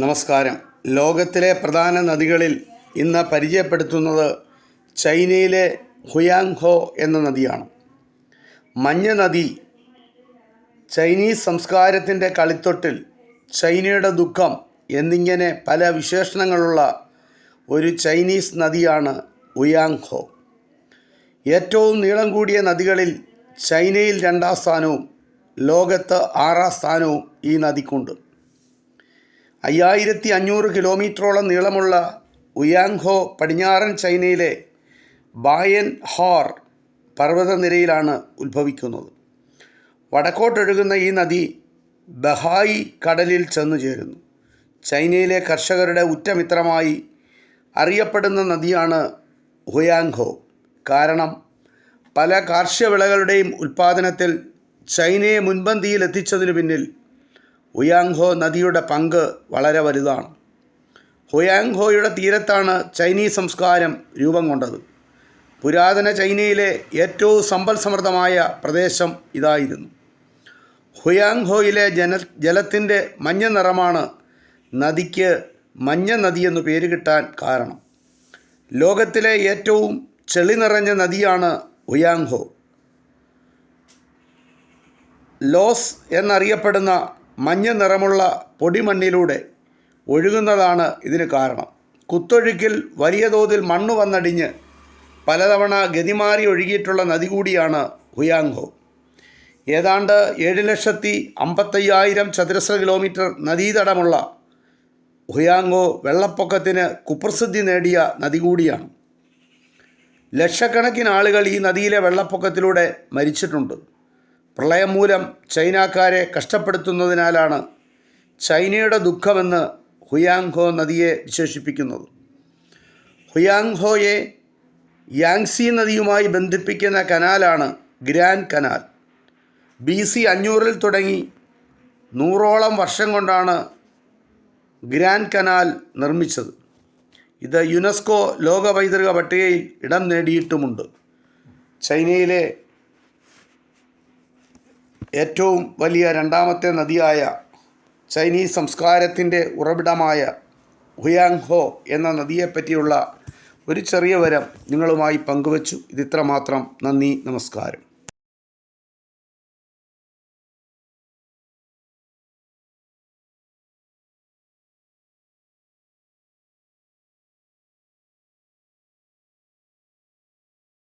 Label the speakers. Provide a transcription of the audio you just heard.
Speaker 1: നമസ്കാരം. ലോകത്തിലെ പ്രധാന നദികളിൽ ഇന്ന് പരിചയപ്പെടുത്തുന്നത് ചൈനയിലെ ഹുയാങ്ഹോ എന്ന നദിയാണ്. മഞ്ഞ നദി ചൈനീസ് സംസ്കാരത്തിന്റെ കളിത്തൊട്ടിൽ ചൈനയുടെ ദുഃഖം എന്നിങ്ങനെ പല വിശേഷണങ്ങളുള്ള ഒരു ചൈനീസ് നദിയാണ് ഹുയാങ്ഹോ. ഏറ്റവും നീളം കൂടിയ നദികളിൽ ചൈനയിൽ രണ്ടാം സ്ഥാനവും ലോകത്ത് ആറാം സ്ഥാനവും ഈ നദിക്കുണ്ട്. അയ്യായിരത്തി അഞ്ഞൂറ് കിലോമീറ്ററോളം നീളമുള്ള ഉയാങ്ഹോ പടിഞ്ഞാറൻ ചൈനയിലെ ബായൻ ഹോർ പർവതനിരയിലാണ് ഉത്ഭവിക്കുന്നത്. വടക്കോട്ടൊഴുകുന്ന ഈ നദി ബഹായി കടലിൽ ചെന്നു ചേരുന്നു ചൈനയിലെ കർഷകരുടെ ഉറ്റമിത്രമായി അറിയപ്പെടുന്ന നദിയാണ് ഹുയാങ്ഹോ. കാരണം പല കാർഷിക വിളകളുടെയും ഉൽപ്പാദനത്തിൽ ചൈനയെ മുൻപന്തിയിൽ എത്തിച്ചതിനു പിന്നിൽ ഹുയാങ്ഹോ നദിയുടെ പങ്ക് വളരെ വലുതാണ്. ഹുയാങ്ഹോയുടെ തീരത്താണ് ചൈനീസ് സംസ്കാരം രൂപം കൊണ്ടത്. പുരാതന ചൈനയിലെ ഏറ്റവും സമ്പൽ സമൃദ്ധമായ പ്രദേശം ഇതായിരുന്നു. ഹുയാങ്ഹോയിലെ ജന ജലത്തിന്റെ മഞ്ഞ നിറമാണ് നദിക്ക് മഞ്ഞ നദി എന്നു പേര് കിട്ടാൻ കാരണം. ലോകത്തിലെ ഏറ്റവും ചെളി നിറഞ്ഞ നദിയാണ് ഹുയാങ്ഹോ ലോസ് എന്നറിയപ്പെടുന്ന മഞ്ഞ നിറമുള്ള പൊടിമണ്ണിലൂടെ ഒഴുകുന്നതാണ് ഇതിന് കാരണം. കുത്തൊഴുക്കിൽ വലിയ തോതിൽ മണ്ണ് വന്നടിഞ്ഞ് പലതവണ ഗതിമാറി ഒഴുകിയിട്ടുള്ള നദി കൂടിയാണ് ഹുയാങ്ഹോ ഏതാണ്ട് ഏഴ് ലക്ഷത്തി അമ്പത്തയ്യായിരം ചതുരശ്ര കിലോമീറ്റർ നദീതടമുള്ള ഹുയാങ്കോ വെള്ളപ്പൊക്കത്തിന് കുപ്രസിദ്ധി നേടിയ നദി കൂടിയാണ്. ലക്ഷക്കണക്കിന് ആളുകൾ ഈ നദിയിലെ വെള്ളപ്പൊക്കത്തിലൂടെ മരിച്ചിട്ടുണ്ട്. പ്രളയം മൂലം ചൈനക്കാരെ കഷ്ടപ്പെടുത്തുന്നതിനാലാണ് ചൈനയുടെ ദുഃഖമെന്ന് ഹുയാങ്ഹോ നദിയെ വിശേഷിപ്പിക്കുന്നത്. ഹുയാങ്ഹോയെ യാങ്സി നദിയുമായി ബന്ധിപ്പിക്കുന്ന കനാലാണ് ഗ്രാൻഡ് കനാൽ. ബി സി അഞ്ഞൂറിൽ തുടങ്ങി നൂറോളം വർഷം കൊണ്ടാണ് ഗ്രാൻഡ് കനാൽ നിർമ്മിച്ചത്. ഇത് യുനെസ്കോ ലോക പൈതൃക പട്ടികയിൽ ഇടം നേടിയിട്ടുമുണ്ട്. ചൈനയിലെ ഏറ്റവും വലിയ രണ്ടാമത്തെ നദിയായ ചൈനീസ് സംസ്കാരത്തിന്റെ ഉറവിടമായ ഹുയാങ് ഹോ എന്ന നദിയെപ്പറ്റിയുള്ള ഒരു ചെറിയ വരം നിങ്ങളുമായി പങ്കുവച്ചു. ഇതിത്ര മാത്രം നന്ദി. നമസ്കാരം.